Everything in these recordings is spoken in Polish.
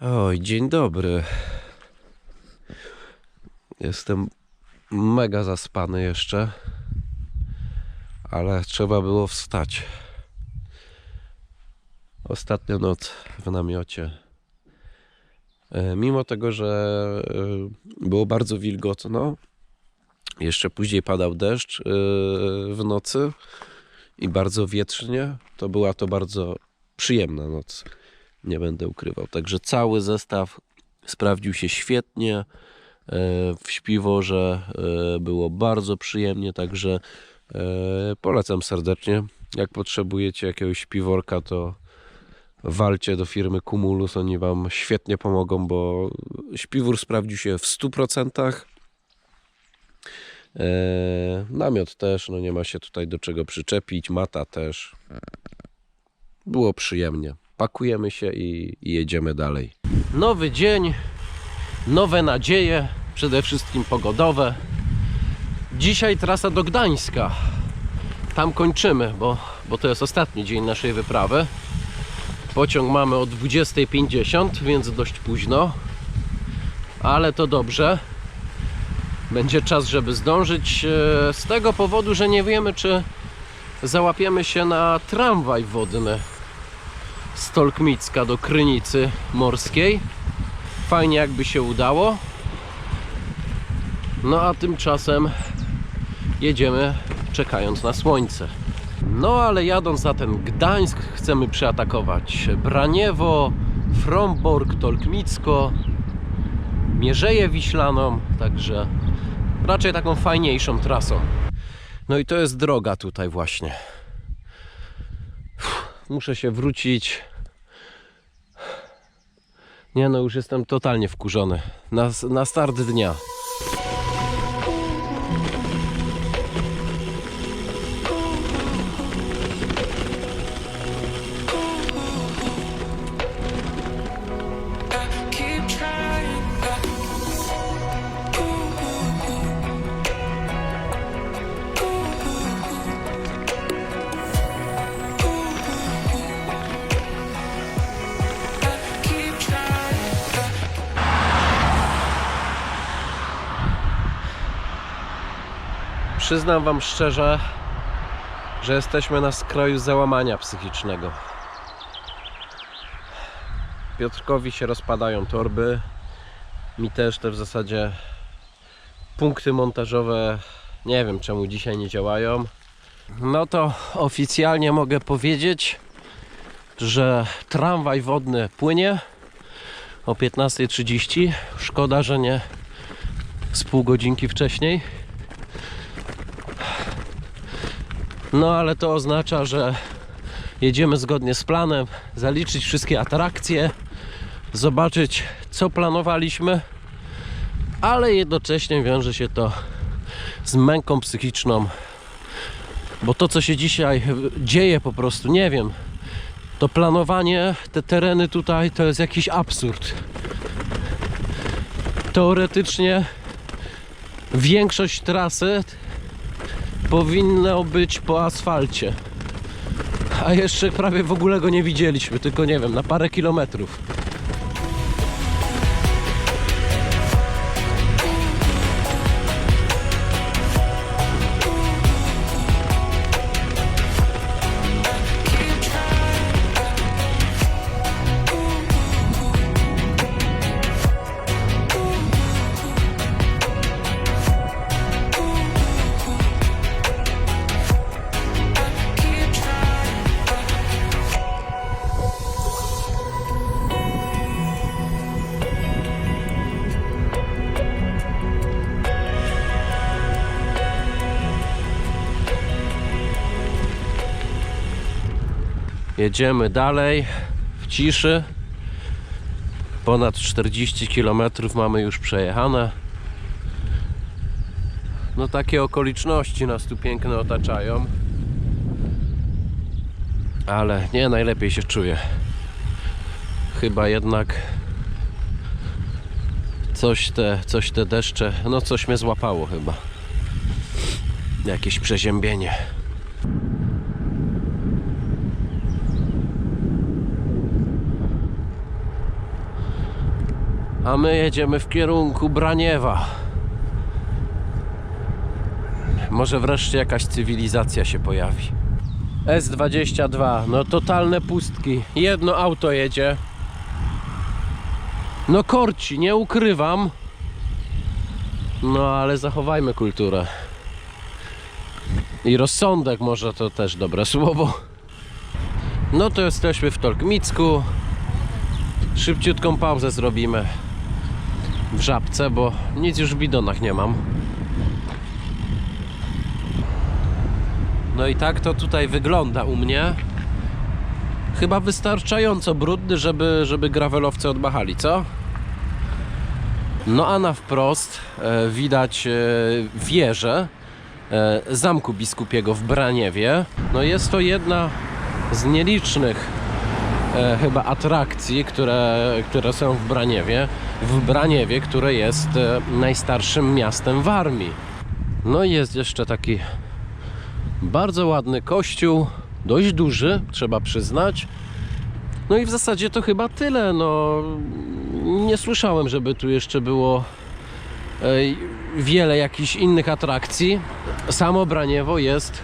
Oj, dzień dobry. Jestem mega zaspany jeszcze, ale trzeba było wstać. Ostatnia noc w namiocie. E, Mimo tego, że e, było bardzo wilgotno, jeszcze później padał deszcz e, w nocy i bardzo wietrznie, to była to bardzo przyjemna noc nie będę ukrywał. Także cały zestaw sprawdził się świetnie. E, W śpiworze e, było bardzo przyjemnie, także e, polecam serdecznie. Jak potrzebujecie jakiegoś śpiworka, to walcie do firmy Cumulus, oni Wam świetnie pomogą, bo śpiwór sprawdził się w 100%. E, Namiot też, no nie ma się tutaj do czego przyczepić, mata też. Było przyjemnie pakujemy się i, i jedziemy dalej. Nowy dzień, nowe nadzieje, przede wszystkim pogodowe. Dzisiaj trasa do Gdańska. Tam kończymy, bo, bo to jest ostatni dzień naszej wyprawy. Pociąg mamy o 20.50, więc dość późno, ale to dobrze. Będzie czas, żeby zdążyć. e, Z tego powodu, że nie wiemy, czy załapiemy się na tramwaj wodny z Tolkmicka do Krynicy Morskiej. Fajnie jakby się udało. No a tymczasem jedziemy czekając na słońce. No ale jadąc na ten Gdańsk chcemy przeatakować Braniewo, Fromborg, Tolkmicko, Mierzeję Wiślaną, także raczej taką fajniejszą trasą. No i to jest droga tutaj właśnie. Muszę się wrócić. Nie no, już jestem totalnie wkurzony. Na, na start dnia. Przyznam Wam szczerze, że jesteśmy na skraju załamania psychicznego. Piotrkowi się rozpadają torby, mi też te w zasadzie punkty montażowe nie wiem czemu dzisiaj nie działają. No to oficjalnie mogę powiedzieć, że tramwaj wodny płynie o 15.30. Szkoda, że nie z pół godzinki wcześniej. No ale to oznacza, że jedziemy zgodnie z planem, zaliczyć wszystkie atrakcje, zobaczyć co planowaliśmy, ale jednocześnie wiąże się to z męką psychiczną, bo to co się dzisiaj dzieje po prostu, nie wiem, to planowanie, te tereny tutaj to jest jakiś absurd. Teoretycznie większość trasy powinno być po asfalcie. A jeszcze prawie w ogóle go nie widzieliśmy, tylko nie wiem, na parę kilometrów. Jedziemy dalej w ciszy. Ponad 40 km mamy już przejechane. No takie okoliczności nas tu piękne otaczają. Ale nie najlepiej się czuję. Chyba jednak coś te, coś te deszcze, no coś mnie złapało chyba. Jakieś przeziębienie. A my jedziemy w kierunku Braniewa. Może wreszcie jakaś cywilizacja się pojawi. S22, no totalne pustki. Jedno auto jedzie. No korci, nie ukrywam. No ale zachowajmy kulturę. I rozsądek może to też dobre słowo. No to jesteśmy w Tolkmicku. Szybciutką pauzę zrobimy w żabce, bo nic już w bidonach nie mam. No i tak to tutaj wygląda u mnie. Chyba wystarczająco brudny, żeby, żeby gravelowcy odmachali, co? No a na wprost e, widać e, wieżę e, Zamku Biskupiego w Braniewie. No jest to jedna z nielicznych e, chyba atrakcji, które, które są w Braniewie. W Braniewie, które jest e, najstarszym miastem w armii. No i jest jeszcze taki bardzo ładny kościół, dość duży, trzeba przyznać. No i w zasadzie to chyba tyle. No, nie słyszałem, żeby tu jeszcze było e, wiele jakichś innych atrakcji. Samo Braniewo jest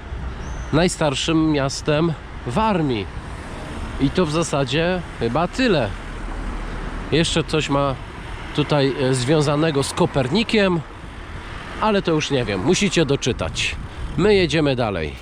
najstarszym miastem w armii. I to w zasadzie chyba tyle. Jeszcze coś ma tutaj e, związanego z Kopernikiem, ale to już nie wiem. Musicie doczytać. My jedziemy dalej.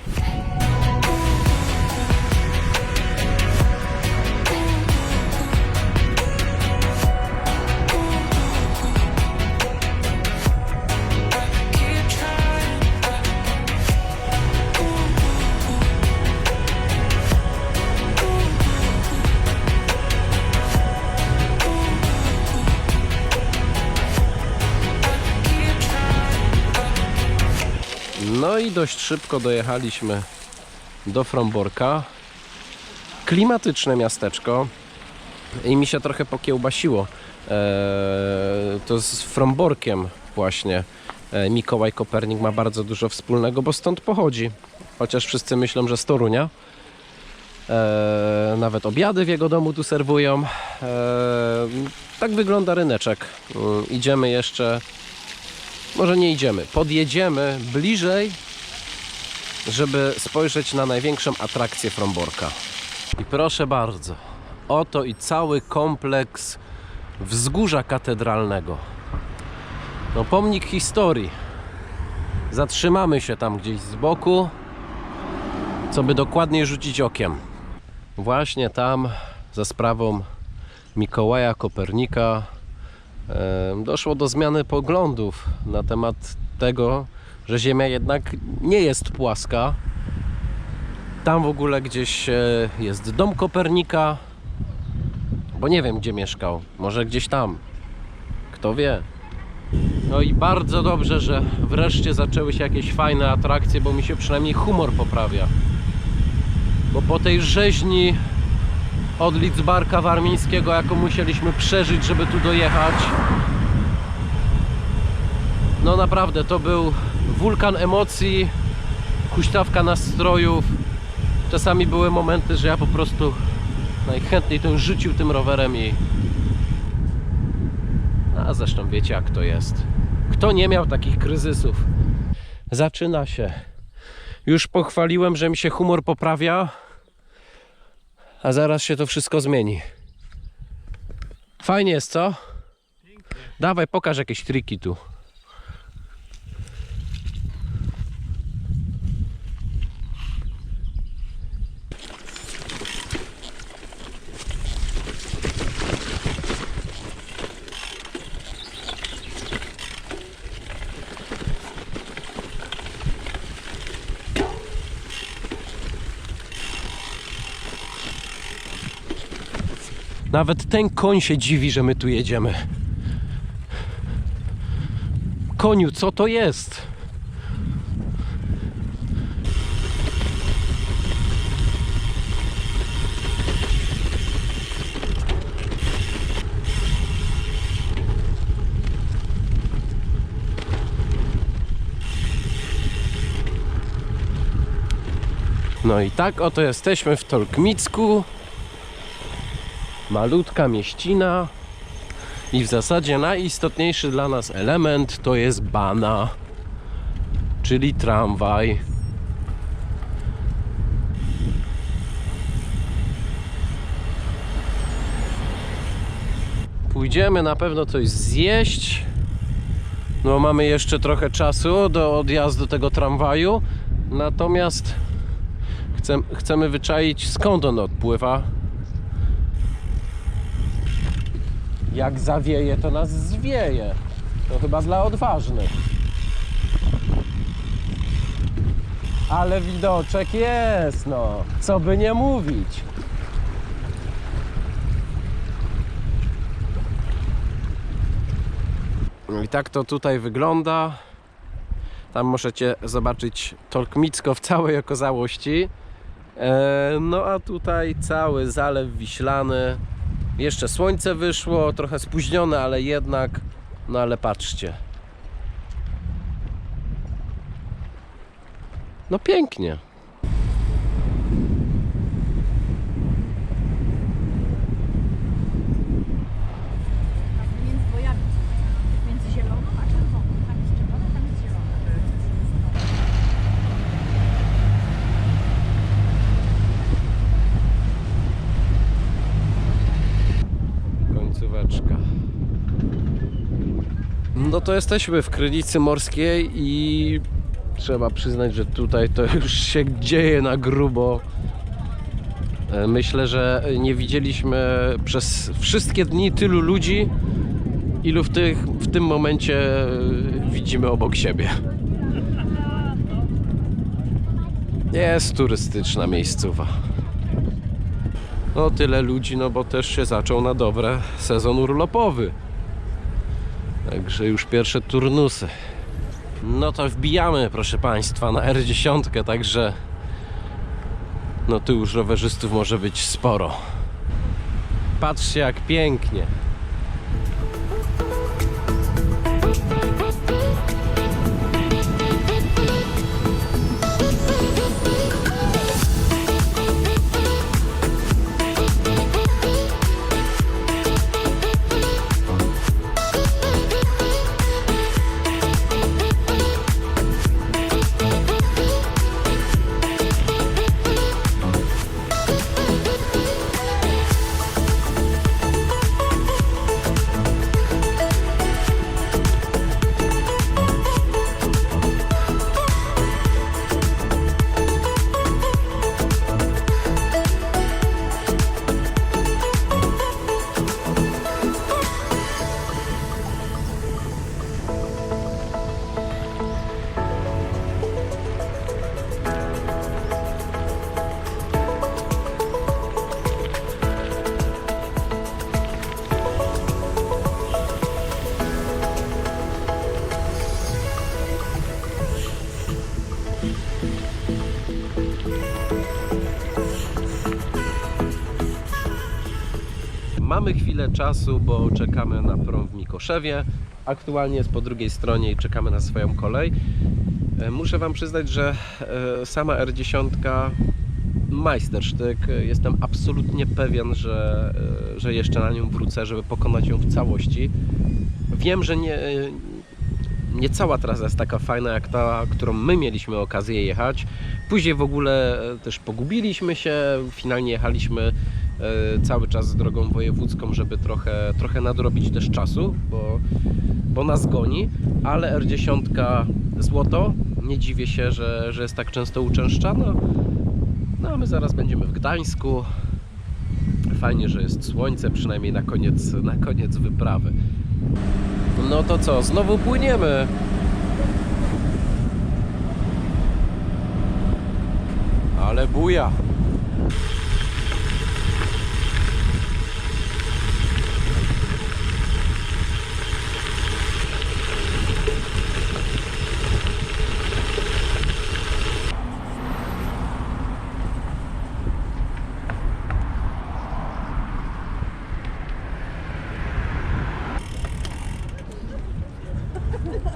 I dość szybko dojechaliśmy do Fromborka. Klimatyczne miasteczko i mi się trochę pokiełbasiło. Eee, to z Fromborkiem właśnie e, Mikołaj Kopernik ma bardzo dużo wspólnego, bo stąd pochodzi. Chociaż wszyscy myślą, że z Torunia. Eee, nawet obiady w jego domu tu serwują. Eee, tak wygląda ryneczek. Mm, Idziemy jeszcze może nie idziemy, podjedziemy bliżej, żeby spojrzeć na największą atrakcję Fromborka. I proszę bardzo, oto i cały kompleks wzgórza katedralnego. No pomnik historii. Zatrzymamy się tam gdzieś z boku, co by dokładniej rzucić okiem. Właśnie tam, za sprawą Mikołaja Kopernika, doszło do zmiany poglądów na temat tego, że Ziemia jednak nie jest płaska. Tam w ogóle gdzieś e, jest dom Kopernika, bo nie wiem gdzie mieszkał. Może gdzieś tam. Kto wie. No i bardzo dobrze, że wreszcie zaczęły się jakieś fajne atrakcje, bo mi się przynajmniej humor poprawia. Bo po tej rzeźni od Lidzbarka Warmińskiego, jaką musieliśmy przeżyć, żeby tu dojechać. No naprawdę, to był wulkan emocji, huśtawka nastrojów. Czasami były momenty, że ja po prostu najchętniej to rzucił tym rowerem i... A zresztą wiecie jak to jest. Kto nie miał takich kryzysów? Zaczyna się. Już pochwaliłem, że mi się humor poprawia, a zaraz się to wszystko zmieni. Fajnie jest, co? Dawaj, pokaż jakieś triki tu. Nawet ten koń się dziwi, że my tu jedziemy. Koniu, co to jest? No i tak oto jesteśmy w Tolkmicku. Malutka mieścina. I w zasadzie najistotniejszy dla nas element to jest bana, czyli tramwaj. Pójdziemy na pewno coś zjeść. No mamy jeszcze trochę czasu do odjazdu tego tramwaju. Natomiast chcem, chcemy wyczaić skąd on odpływa. Jak zawieje, to nas zwieje. To chyba dla odważnych. Ale widoczek jest, no. Co by nie mówić. I tak to tutaj wygląda. Tam możecie zobaczyć Tolkmicko w całej okazałości. E, no a tutaj cały zalew wiślany. Jeszcze słońce wyszło, trochę spóźnione, ale jednak. No ale patrzcie. No pięknie. No to jesteśmy w Krynicy Morskiej i trzeba przyznać, że tutaj to już się dzieje na grubo. E, Myślę, że nie widzieliśmy przez wszystkie dni tylu ludzi, ilu w, tych, w tym momencie e, widzimy obok siebie. Jest turystyczna miejscowa. No tyle ludzi, no bo też się zaczął na dobre sezon urlopowy. Także już pierwsze turnusy. No to wbijamy, proszę Państwa, na R10, także no tu już rowerzystów może być sporo. Patrzcie jak pięknie. Mamy chwilę czasu, bo czekamy na prom w Mikoszewie. Aktualnie jest po drugiej stronie i czekamy na swoją kolej. E, Muszę Wam przyznać, że e, sama R10 majstersztyk. Jestem absolutnie pewien, że, e, że jeszcze na nią wrócę, żeby pokonać ją w całości. Wiem, że nie, nie cała trasa jest taka fajna jak ta, którą my mieliśmy okazję jechać. Później w ogóle e, też pogubiliśmy się, finalnie jechaliśmy e, cały czas drogą wojewódzką, żeby trochę, trochę nadrobić też czasu, bo, bo nas goni, ale R10 złoto, nie dziwię się, że, że jest tak często uczęszczana. No a my zaraz będziemy w Gdańsku. Fajnie, że jest słońce, przynajmniej na koniec, na koniec wyprawy. No to co, znowu płyniemy. Ale buja.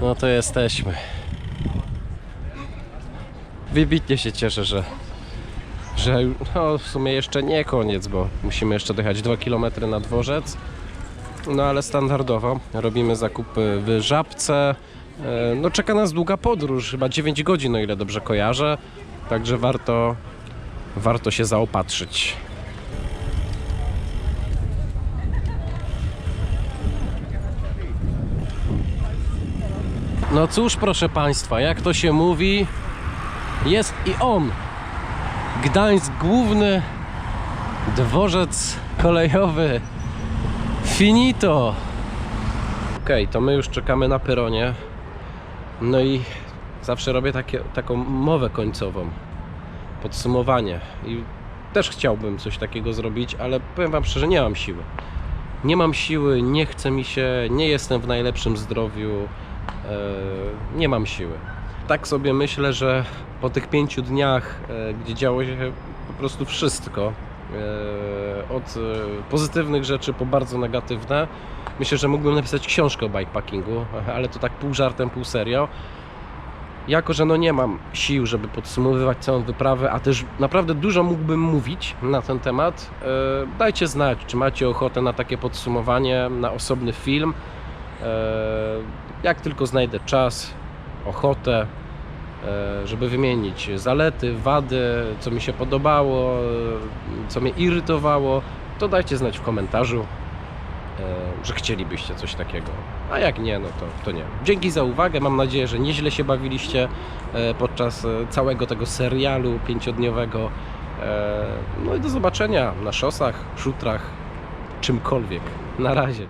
No to jesteśmy. Wybitnie się cieszę, że, że no w sumie jeszcze nie koniec, bo musimy jeszcze dojechać 2 km na dworzec. no ale standardowo robimy zakupy w Żabce. E, No czeka nas długa podróż, chyba 9 godzin, o ile dobrze kojarzę. Także warto, warto się zaopatrzyć. No cóż, proszę Państwa, jak to się mówi, jest i on. Gdańsk główny, dworzec kolejowy. Finito! Okej, to my już czekamy na peronie. No i zawsze robię takie, taką mowę końcową. Podsumowanie. I też chciałbym coś takiego zrobić, ale powiem Wam szczerze, nie mam siły. Nie mam siły, nie chce mi się, nie jestem w najlepszym zdrowiu. E, nie mam siły. Tak sobie myślę, że po tych pięciu dniach, e, gdzie działo się po prostu wszystko, e, od pozytywnych rzeczy po bardzo negatywne, myślę, że mógłbym napisać książkę o bikepackingu, ale to tak pół żartem, pół serio. Jako, że no nie mam sił, żeby podsumowywać całą wyprawę, a też naprawdę dużo mógłbym mówić na ten temat, dajcie znać, czy macie ochotę na takie podsumowanie, na osobny film. Jak tylko znajdę czas, ochotę, e, żeby wymienić zalety, wady, co mi się podobało, co mnie irytowało, to dajcie znać w komentarzu, e, że chcielibyście coś takiego. A jak nie, no to, to nie. Dzięki za uwagę. Mam nadzieję, że nieźle się bawiliście e, podczas całego tego serialu pięciodniowego. No i do zobaczenia na szosach, szutrach, czymkolwiek. Na razie.